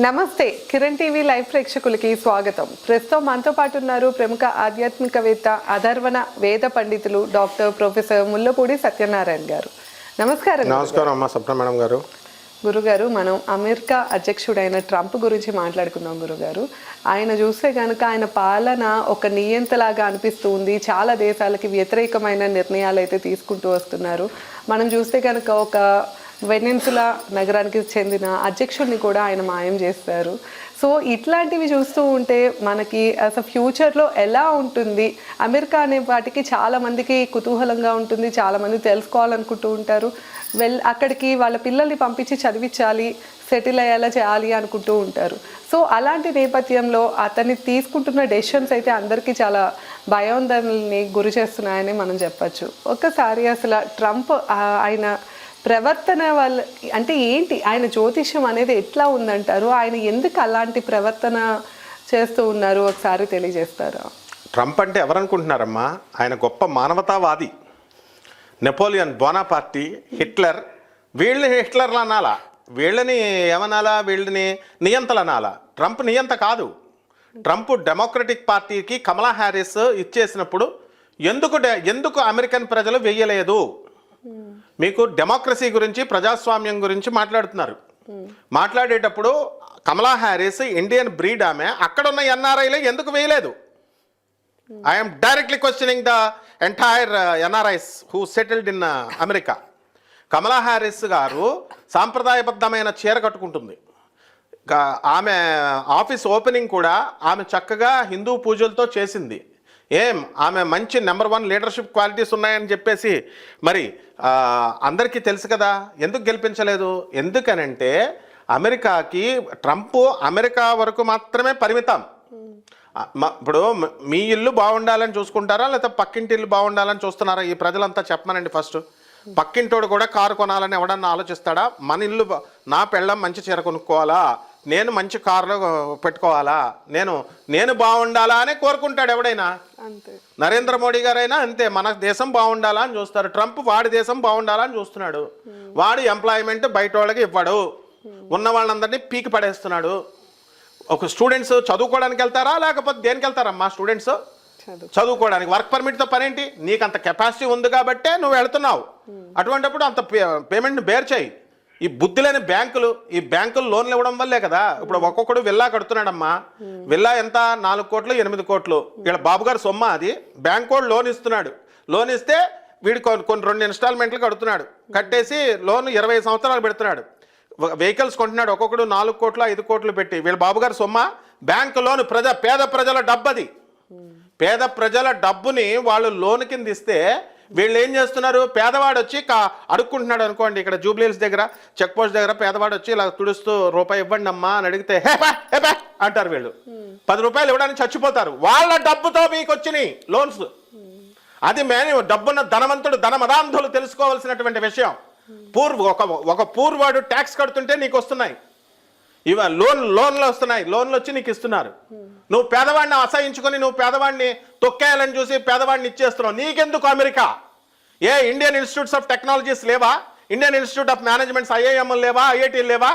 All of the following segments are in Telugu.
నమస్తే కిరణ్ టీవీ లైవ్ ప్రేక్షకులకి స్వాగతం. ప్రస్తుతం మనతో పాటు ఉన్నారు ప్రముఖ ఆధ్యాత్మికవేత్త అధర్వణ వేద పండితులు డాక్టర్ ప్రొఫెసర్ ముల్లపూడి సత్యనారాయణ గారు. నమస్కారం. నమస్కారం అమ్మా స్వప్న మేడం గారు. గురుగారు మనం అమెరికా అధ్యక్షుడైన ట్రంప్ గురించి మాట్లాడుకుందాం గురుగారు. ఆయన చూస్తే కనుక ఆయన పాలన ఒక నియంతలాగా అనిపిస్తూ ఉంది చాలా దేశాలకి వ్యతిరేకమైన నిర్ణయాలు అయితే తీసుకుంటూ వస్తున్నారు. మనం చూస్తే కనుక ఒక వెనెన్సులా నగరానికి చెందిన అధ్యక్షుడిని కూడా ఆయన మాయం చేస్తారు. సో ఇట్లాంటివి చూస్తూ ఉంటే మనకి అసలు ఫ్యూచర్లో ఎలా ఉంటుంది? అమెరికా అనే వాటికి చాలామందికి కుతూహలంగా ఉంటుంది చాలామంది తెలుసుకోవాలనుకుంటూ ఉంటారు. వెల్ అక్కడికి వాళ్ళ పిల్లల్ని పంపించి చదివించాలి సెటిల్ అయ్యేలా చేయాలి అనుకుంటూ ఉంటారు. సో అలాంటి నేపథ్యంలో అతన్ని తీసుకుంటున్న డెసిషన్స్ అయితే అందరికీ చాలా భయోందనల్ని గురి చేస్తున్నాయని మనం చెప్పచ్చు. ఒక్కసారి అసలు ట్రంప్ ఆయన ప్రవర్తన వల్ల అంటే ఏంటి? ఆయన జ్యోతిష్యం అనేది ఎట్లా ఉందంటారు? ఆయన ఎందుకు అలాంటి ప్రవర్తన చేస్తూ ఉన్నారు? ఒకసారి తెలియజేస్తారా? ట్రంప్ అంటే ఎవరనుకుంటున్నారమ్మా? ఆయన గొప్ప మానవతావాది. Napoleon Bonaparte Hitler. వీళ్ళని హిట్లర్లు అనాలా? వీళ్ళని ఏమనాలా? వీళ్ళని నియంతలు అనాలా? ట్రంప్ నియంత కాదు. ట్రంప్ డెమోక్రటిక్ పార్టీకి కమలా హ్యారిస్ ఇచ్చేసినప్పుడు ఎందుకు ఎందుకు అమెరికన్ ప్రజలు వెయ్యలేదు? మీకు డెమోక్రసీ గురించి ప్రజాస్వామ్యం గురించి మాట్లాడుతున్నారు. మాట్లాడేటప్పుడు కమలా హ్యారిస్ ఇండియన్ బ్రీడ్ ఆమె అక్కడ ఉన్న ఎన్ఆర్ఐలు ఎందుకు వేయలేదు? I'm directly questioning the entire NRIs who settled in America Kamala Harris గారు సాంప్రదాయబద్ధమైన చీర కట్టుకుంటుంది. గా- ఆమె uh, ఆఫీస్ ఓపెనింగ్ కూడా ఆమె చక్కగా హిందూ పూజలతో చేసింది. ఏం ఆమె మంచి నెంబర్ వన్ లీడర్షిప్ క్వాలిటీస్ ఉన్నాయని చెప్పేసి మరి అందరికీ తెలుసు కదా. ఎందుకు గెలిపించలేదు? ఎందుకనంటే అమెరికాకి ట్రంప్ అమెరికా వరకు మాత్రమే పరిమితం. ఇప్పుడు మీ ఇల్లు బాగుండాలని చూసుకుంటారా? లేకపోతే పక్కింటి ఇల్లు బాగుండాలని చూస్తున్నారా? ఈ ప్రజలంతా చెప్పమనండి ఫస్ట్. పక్కింటోడు కూడా కారు కొనాలని ఎవడన్నా ఆలోచిస్తాడా? మన ఇల్లు నా పెళ్ళం మంచి చీర కొనుక్కోవాలా? నేను మంచి కారులో పెట్టుకోవాలా? నేను నేను బాగుండాలా అని కోరుకుంటాడు ఎవడైనా? అంతే. నరేంద్ర మోడీ గారైనా అంతే మన దేశం బాగుండాలా అని చూస్తారు. ట్రంప్ వాడి దేశం బాగుండాలా అని చూస్తున్నాడు. వాడు ఎంప్లాయ్మెంట్ బయట వాళ్ళకి ఇవ్వడు. ఉన్న వాళ్ళందరినీ పీకి పడేస్తున్నాడు. ఒక స్టూడెంట్స్ చదువుకోవడానికి వెళ్తారా? లేకపోతే దేనికి వెళ్తారమ్మా స్టూడెంట్స్? చదువు. చదువుకోవడానికి. వర్క్ పర్మిట్తో పనేంటి నీకు అంత కెపాసిటీ ఉంది కాబట్టే నువ్వు వెళ్తున్నావు. అటువంటిప్పుడు అంత పేమెంట్ని బేర్ చేయి. ఈ బుద్ధి లేని బ్యాంకులు ఈ బ్యాంకులు లోన్లు ఇవ్వడం వల్లే కదా. ఇప్పుడు ఒక్కొక్కడు విల్లా కడుతున్నాడమ్మా. విల్లా ఎంత? నాలుగు కోట్లు ఎనిమిది కోట్లు. ఇక్కడ బాబు గారు సొమ్మ అది. బ్యాంక్ వాడు లోన్ ఇస్తున్నాడు. లోన్ ఇస్తే వీడు కొన్ని కొన్ని రెండు ఇన్స్టాల్మెంట్లు కడుతున్నాడు. కట్టేసి లోన్ ఇరవై సంవత్సరాలు పెడుతున్నాడు. వెహికల్స్ కొంటున్నాడు. ఒక్కొక్కడు నాలుగు కోట్లు ఐదు కోట్లు పెట్టి. వీళ్ళ బాబు గారు సొమ్మ బ్యాంకు లోన్ ప్రజ పేద ప్రజల డబ్బది పేద ప్రజల డబ్బుని వాళ్ళు లోన్ కింద ఇస్తే వీళ్ళు ఏం చేస్తున్నారు? పేదవాడు వచ్చి అడుక్కుంటున్నాడు అనుకోండి ఇక్కడ జూబ్లీహిల్స్ దగ్గర చెక్ పోస్ట్ దగ్గర పేదవాడు వచ్చి ఇలా తుడుస్తూ రూపాయి ఇవ్వండి అమ్మా అని అడిగితే హేపా హేపా అంటారు వీళ్ళు. పది రూపాయలు ఇవ్వడానికి చచ్చిపోతారు. వాళ్ళ డబ్బుతో మీకు వచ్చినాయి లోన్స్. అది మేము డబ్బున్న ధనవంతుడు ధనమదాంధులు తెలుసుకోవాల్సినటువంటి విషయం. పూర్వ ఒక ఒక పూర్వాడు ట్యాక్స్ కడుతుంటే నీకు వస్తున్నాయి. ఇవ లోన్ లోన్లు వస్తున్నాయి. లోన్లు వచ్చి నీకు ఇస్తున్నారు. నువ్వు పేదవాడిని అసహించుకొని నువ్వు పేదవాడిని తొక్కేయాలని చూసి పేదవాడిని ఇచ్చేస్తున్నావు. నీకెందుకు అమెరికా? ఏ ఇండియన్ ఇన్స్టిట్యూట్స్ ఆఫ్ టెక్నాలజీస్ లేవా? Indian institute of managements IIM లేవా? ఐఐటీలు లేవా?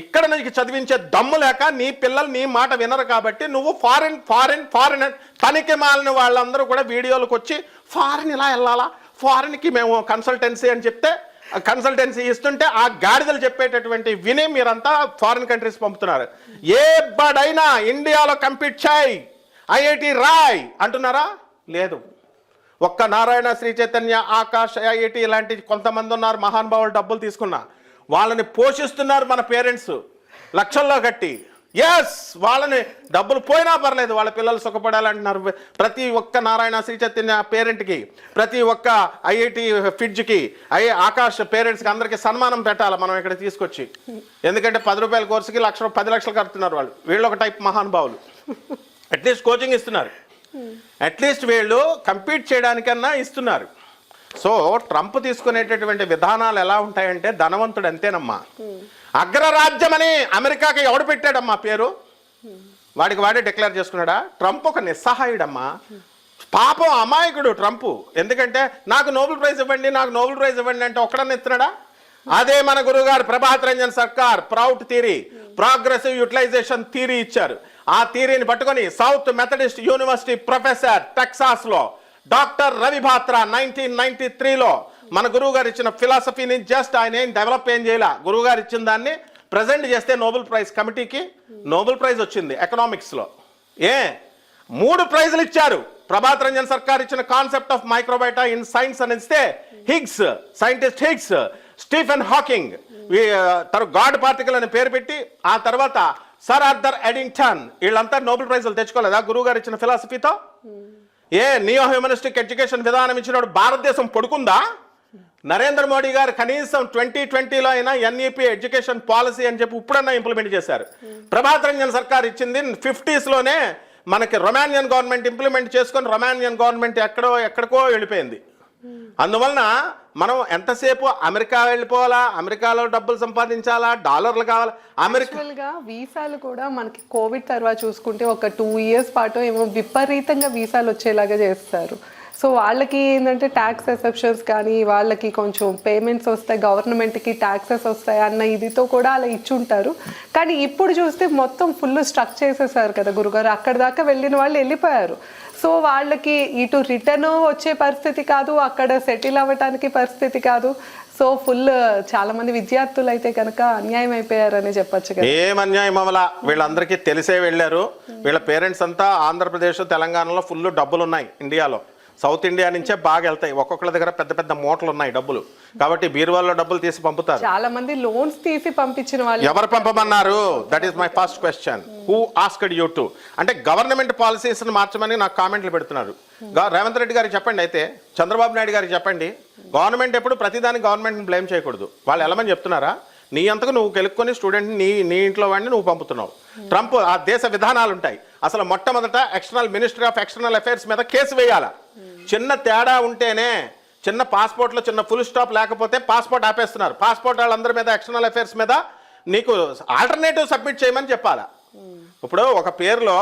ఇక్కడ నీకు చదివించే దమ్ము లేక నీ పిల్లలు నీ మాట వినరు కాబట్టి నువ్వు ఫారిన్ ఫారిన్ ఫారిన్ తనిఖీ మాలిన వాళ్ళందరూ కూడా వీడియోలకు వచ్చి ఫారిన్ ఇలా వెళ్ళాలా? ఫారిన్కి మేము కన్సల్టెన్సీ అని చెప్తే కన్సల్టెన్సీ ఇస్తుంటే ఆ గాడిదలు చెప్పేటటువంటి విని మీరంతా ఫారిన్ కంట్రీస్ పంపుతున్నారు. ఏ బడైనా ఇండియాలో కంపీట్ చేయి. ఐఐటి రాయ్. అంటున్నారా? లేదు. ఒక్క నారాయణ శ్రీ చైతన్య ఆకాష్ ఐఐటి ఇలాంటి కొంతమంది ఉన్నారు మహానుభావులు డబ్బులు తీసుకున్నా. వాళ్ళని పోషిస్తున్నారు మన పేరెంట్స్. లక్షల్లో కట్టి. ఎస్ వాళ్ళని డబ్బులు పోయినా పర్లేదు వాళ్ళ పిల్లలు సుఖపడాలంటున్నారు. ప్రతి ఒక్క నారాయణ శ్రీ చైతన్య పేరెంట్కి ప్రతి ఒక్క ఐఐటి ఫిడ్జ్కి ఐ ఆకాష్ పేరెంట్స్కి అందరికీ సన్మానం పెట్టాలి మనం ఇక్కడ తీసుకొచ్చి. ఎందుకంటే పది రూపాయల కోర్సుకి లక్ష పది లక్షలు కడుతున్నారు వాళ్ళు. వీళ్ళు ఒక టైప్ మహానుభావులు. అట్లీస్ట్ కోచింగ్ ఇస్తున్నారు. అట్లీస్ట్ వీళ్ళు కంపీట్ చేయడానికన్నా ఇస్తున్నారు. సో ట్రంప్ తీసుకునేటటువంటి విధానాలు ఎలా ఉంటాయంటే ధనవంతుడు అంతేనమ్మా. అగ్రరాజ్యమని అమెరికాకి ఎవడు పెట్టాడమ్మా పేరు? వాడికి వాడే డిక్లేర్ చేసుకున్నాడా? ట్రంప్ ఒక నిస్సహాయుడమ్మా. పాపం అమాయకుడు ట్రంప్. ఎందుకంటే నాకు నోబెల్ ప్రైజ్ ఇవ్వండి నాకు నోబెల్ ప్రైజ్ ఇవ్వండి అంటే ఒక్కడన్నా ఇస్తున్నాడా? అదే మన గురుగారు Prabhat Ranjan Sarkar PROUT theory progressive utilization theory ఇచ్చారు. ఆ థీరీని పట్టుకొని south Methodist university professor టెక్సాస్లో doctor Ravi Batra nineteen ninety త్రీలో మన గురువు గారు ఇచ్చిన ఫిలాసఫీని జస్ట్ ఆయన ఏం డెవలప్ ఏం చేయాల. గురువు గారు ఇచ్చిన దాన్ని ప్రజెంట్ చేస్తే నోబెల్ ప్రైజ్ కమిటీకి నోబెల్ ప్రైజ్ వచ్చింది ఎకనామిక్స్లో ఏ? మూడు ప్రైజులు ఇచ్చారు. ప్రభాత్ రంజన్ సర్కార్ ఇచ్చిన concept of microvita in science అని ఇస్తే Higgs scientist Higgs Stephen Hawking we- God particle అని పేరు పెట్టి ఆ తర్వాత సర్ ఆర్థర్ ఎడింగ్టన్ వీళ్ళంతా నోబెల్ ప్రైజులు తెచ్చుకోలేదా? గురువు గారు ఇచ్చిన ఫిలాసఫీతో ఏ నియో హ్యూమనిస్టిక్ ఎడ్యుకేషన్ విధానం ఇచ్చినప్పుడు భారతదేశం పడుకుందా? నరేంద్ర మోడీ గారు కనీసం ట్వంటీ ట్వంటీలో అయినా ఎన్ఈపీ ఎడ్యుకేషన్ పాలసీ అని చెప్పి ఇప్పుడన్నా ఇంప్లిమెంట్ చేశారు. ప్రభాత్ రంజన్ సర్కార్ ఇచ్చింది ఫిఫ్టీస్లోనే మనకి రొమానియన్ గవర్నమెంట్ ఇంప్లిమెంట్ చేసుకొని రొమానియన్ గవర్నమెంట్ ఎక్కడో ఎక్కడికో వెళ్ళిపోయింది. అందువలన మనం ఎంతసేపు అమెరికా వెళ్ళిపోవాలా? అమెరికాలో డబ్బులు సంపాదించాలా? డాలర్లు కావాలా? అమెరికా వీసాలు కూడా మనకి కోవిడ్ తర్వాత చూసుకుంటే ఒక టూ ఇయర్స్ పాటు ఏమో విపరీతంగా వీసాలు వచ్చేలాగా చేస్తారు. సో వాళ్ళకి ఏంటంటే ట్యాక్స్ ఎసెప్షన్స్ కానీ వాళ్ళకి కొంచెం పేమెంట్స్ వస్తాయి గవర్నమెంట్కి ట్యాక్సెస్ వస్తాయి అన్న ఇదితో కూడా అలా ఇచ్చుంటారు. కానీ ఇప్పుడు చూస్తే మొత్తం ఫుల్ స్ట్రక్ చేసేసారు కదా గురుగారు. అక్కడ దాకా వెళ్ళిన వాళ్ళు వెళ్ళిపోయారు. సో వాళ్ళకి ఇటు రిటర్న్ వచ్చే పరిస్థితి కాదు అక్కడ సెటిల్ అవ్వటానికి పరిస్థితి కాదు. సో ఫుల్ చాలా మంది విద్యార్థులు అయితే కనుక అన్యాయం అయిపోయారని చెప్పొచ్చు కదా. ఏం అన్యాయం అవలా? వీళ్ళందరికీ తెలిసే వెళ్ళారు. వీళ్ళ పేరెంట్స్ అంతా ఆంధ్రప్రదేశ్ తెలంగాణలో ఫుల్ డబ్బులు ఉన్నాయి ఇండియాలో. సౌత్ ఇండియా నుంచే బాగా వెళ్తాయి. ఒక్కొక్కళ్ళ దగ్గర పెద్ద పెద్ద మూటలు ఉన్నాయి డబ్బులు. కాబట్టి బీరువాల్లో డబ్బులు తీసి పంపుతారు. చాలా మంది లోన్స్ తీసి పంపించిన వాళ్ళు ఎవరు పంపమన్నారు? That is my first question who asked you to అంటే గవర్నమెంట్ పాలసీస్ మార్చమని నాకు కామెంట్లు పెడుతున్నారు. రేవంత్ రెడ్డి గారికి చెప్పండి అయితే. చంద్రబాబు నాయుడు గారికి చెప్పండి. గవర్నమెంట్ ఎప్పుడు ప్రతిదానికి గవర్నమెంట్ బ్లేమ్ చేయకూడదు. వాళ్ళు వెళ్ళమని చెప్తున్నారా? నీ అంతకు నువ్వు కెలుక్కొని స్టూడెంట్ నీ నీ ఇంట్లో వాడిని నువ్వు పంపుతున్నావు. ట్రంప్ ఆ దేశ విధానాలు ఉంటాయి. అసలు మొట్టమొదట external ministry of external affairs మీద కేసు వేయాల? చిన్న తేడా ఉంటేనే చిన్న పాస్పోర్ట్లో చిన్న ఫుల్ స్టాప్ లేకపోతే పాస్పోర్ట్ ఆపేస్తున్నారు. పాస్పోర్ట్ వాళ్ళందరి మీద ఎక్స్టర్నల్ అఫైర్స్ మీద నీకు ఆల్టర్నేటివ్ సబ్మిట్ చేయమని చెప్పాలా? ఇప్పుడు ఒక పేరులో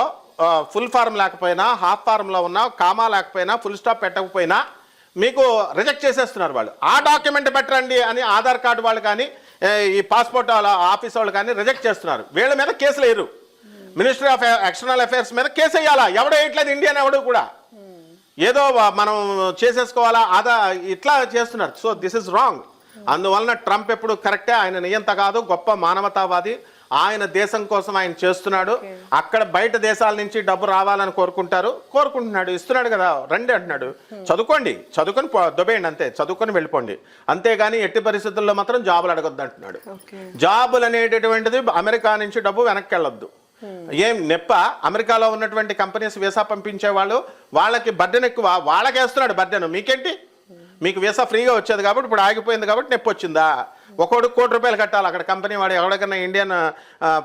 ఫుల్ ఫార్మ్ లేకపోయినా హాఫ్ ఫారంలో ఉన్నా కామా లేకపోయినా ఫుల్ స్టాప్ పెట్టకపోయినా మీకు రిజెక్ట్ చేసేస్తున్నారు వాళ్ళు. ఆ డాక్యుమెంట్ పెట్టండి అని ఆధార్ కార్డు వాళ్ళు కానీ ఈ పాస్పోర్ట్ వాళ్ళ ఆఫీస్ వాళ్ళు కానీ రిజెక్ట్ చేస్తున్నారు. వీళ్ళ మీద కేసులు వేయరు. మినిస్ట్రీ ఆఫ్ ఎక్స్టర్నల్ అఫైర్స్ మీద కేసు వేయాలా? ఎవడు వేయట్లేదు ఇండియన్ ఎవడు కూడా. ఏదో వ- మనం చేసేసుకోవాలా? అదా ఇట్లా చేస్తున్నారు. సో దిస్ ఇస్ రాంగ్ అందువలన ట్రంప్ ఎప్పుడు కరెక్టే ఆయన నియంత కాదు గొప్ప మానవతావాది. ఆయన దేశం కోసం ఆయన చేస్తున్నాడు. అక్కడ బయట దేశాల నుంచి డబ్బు రావాలని కోరుకుంటారు. కోరుకుంటున్నాడు ఇస్తున్నాడు కదా రండి అంటున్నాడు. చదువుకోండి చదువుకొని దొబ్బేయండి అంతే చదువుకొని వెళ్ళిపోండి. అంతేగాని ఎట్టి పరిస్థితుల్లో మాత్రం జాబులు అడగొద్దు అంటున్నాడు. జాబులు అనేటటువంటిది అమెరికా నుంచి డబ్బు వెనక్కి వెళ్ళొద్దు ఏం నెప్ప? అమెరికాలో ఉన్నటువంటి కంపెనీస్ వీసా పంపించే వాళ్ళు వాళ్ళకి బర్డెన్ ఎక్కువ వాళ్ళకి వేస్తున్నాడు బర్డెన్. మీకేంటి? మీకు వీసా ఫ్రీగా వచ్చేది కాబట్టి ఇప్పుడు ఆగిపోయింది కాబట్టి నొప్పి వచ్చిందా? ఒకడు కోటి రూపాయలు కట్టాలి అక్కడ కంపెనీ వాడు ఎవరికైనా ఇండియన్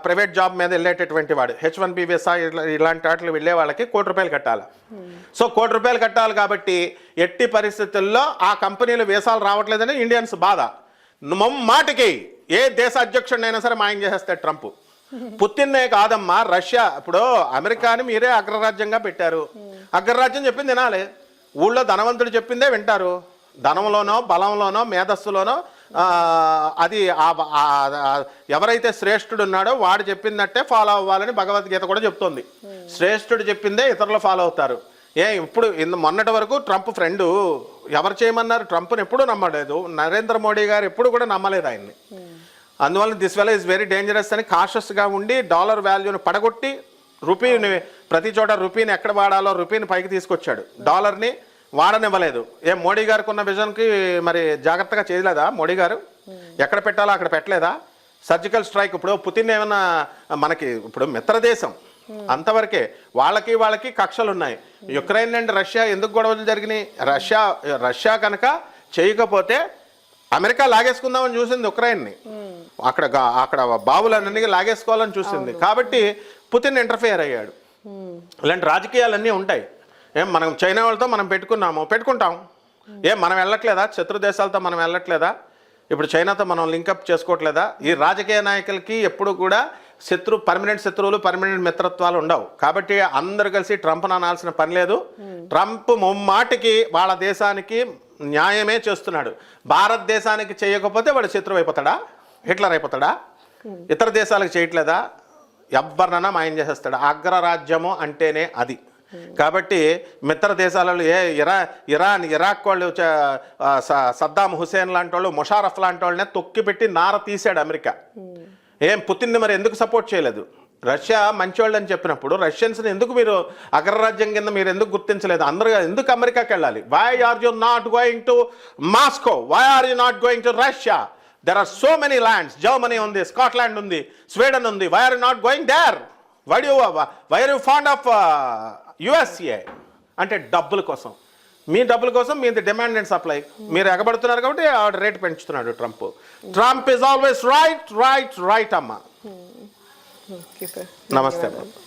ప్రైవేట్ జాబ్ మీద వెళ్ళేటటువంటి వాడు. హెచ్ వన్ బి వీసా ఇలాంటి వాటిలో వెళ్ళే వాళ్ళకి కోటి రూపాయలు కట్టాలి. సో కోటి రూపాయలు కట్టాలి కాబట్టి ఎట్టి పరిస్థితుల్లో ఆ కంపెనీలు వీసాలు రావట్లేదని ఇండియన్స్ బాధ. మాటికి ఏ దేశ అధ్యక్షుడినైనా సరే మాయం చేసేస్తాడు ట్రంప్. పుతిన్నే కాదమ్మా రష్యా. ఇప్పుడు అమెరికాని మీరే అగ్రరాజ్యంగా పెట్టారు. అగ్రరాజ్యం చెప్పింది వినాలి. ఊళ్ళో ధనవంతుడు చెప్పిందే వింటారు. ధనంలోనో బలంలోనో మేధస్సులోనో అది ఎవరైతే శ్రేష్ఠుడు ఉన్నాడో వాడు చెప్పినట్టే ఫాలో అవ్వాలని భగవద్గీత కూడా చెప్తోంది. శ్రేష్ఠుడు చెప్పిందే ఇతరులు ఫాలో అవుతారు. ఏ ఇప్పుడు మొన్నటి వరకు ట్రంప్ ఫ్రెండ్ ఎవరు చేయమన్నారు? ట్రంప్ని ఎప్పుడూ నమ్మలేదు. నరేంద్ర మోడీ గారు ఎప్పుడు కూడా నమ్మలేదు ఆయన్ని. అందువల్ల this well is very dangerous అని కాషస్గా ఉండి డాలర్ వాల్యూని పడగొట్టి రూపీని ప్రతి చోట రూపీని ఎక్కడ వాడాలో రూపీని పైకి తీసుకొచ్చాడు. డాలర్ని వాడనివ్వలేదు. ఏ మోడీ గారికి ఉన్న విజన్కి మరి జాగ్రత్తగా చేయలేదా మోడీ గారు? ఎక్కడ పెట్టాలో అక్కడ పెట్టలేదా? సర్జికల్ స్ట్రైక్ ఇప్పుడు పుతిన్ ఏమన్నా మనకి ఇప్పుడు మిత్రదేశం. అంతవరకే వాళ్ళకి వాళ్ళకి కక్షలు ఉన్నాయి యుక్రెయిన్ అండ్ రష్యా ఎందుకు గొడవలు జరిగినాయి? రష్యా రష్యా కనుక చేయకపోతే అమెరికా లాగేసుకుందామని చూసింది ఉక్రెయిన్ని. అక్కడ అక్కడ బావులన్నీ లాగేసుకోవాలని చూసింది. కాబట్టి పుతిన్ ఇంటర్ఫియర్ అయ్యాడు. ఇలాంటి రాజకీయాలన్నీ ఉంటాయి. ఏం మనం చైనా వాళ్ళతో మనం పెట్టుకున్నాము పెట్టుకుంటాం. ఏం మనం వెళ్ళట్లేదా? శత్రు దేశాలతో మనం వెళ్ళట్లేదా? ఇప్పుడు చైనాతో మనం లింకప్ చేసుకోవట్లేదా? ఈ రాజకీయ నాయకులకి ఎప్పుడు కూడా శత్రు పర్మనెంట్ శత్రువులు పర్మనెంట్ మిత్రత్వాలు ఉండవు. కాబట్టి అందరూ కలిసి ట్రంప్ అనాల్సిన పని లేదు. ట్రంప్ ముమ్మాటికి వాళ్ళ దేశానికి న్యాయమే చేస్తున్నాడు. భారతదేశానికి చేయకపోతే వాడు శత్రువు అయిపోతాడా? హిట్లర్ అయిపోతాడా? ఇతర దేశాలకు చేయట్లేదా? ఎవ్వరినైనా మాయం చేసేస్తాడు? అగ్రరాజ్యము అంటేనే అది. కాబట్టి మిత్ర దేశాలలో ఏ ఇరా ఇరాన్ ఇరాక్ వాళ్ళు సద్దాం హుసేన్ లాంటి వాళ్ళు ముషారఫ్ లాంటి వాళ్ళనే తొక్కిపెట్టి నార తీసాడు అమెరికా. ఏం పుతిన్ని మరి ఎందుకు సపోర్ట్ చేయలేదు? రష్యా మంచివాళ్ళు అని చెప్పినప్పుడు రష్యన్స్ని ఎందుకు మీరు అగ్రరాజ్యం కింద మీరు ఎందుకు గుర్తించలేదు? అందరూ ఎందుకు అమెరికాకి వెళ్ళాలి? Why are you not going to Moscow why are you not going to Russia there are so many lands Germany ఉంది స్కాట్లాండ్ ఉంది స్వీడన్ ఉంది. Why are you not going there why you why are you fond of USA అంటే డబ్బుల కోసం. మీ డబ్బుల కోసం మీది డిమాండ్ అండ్ సప్లై మీరు ఎగబడుతున్నారు కాబట్టి ఆవిడ రేట్ పెంచుతున్నాడు Trump. Trump is always right right right అమ్మా. సార్ నమస్తే అమ్మా.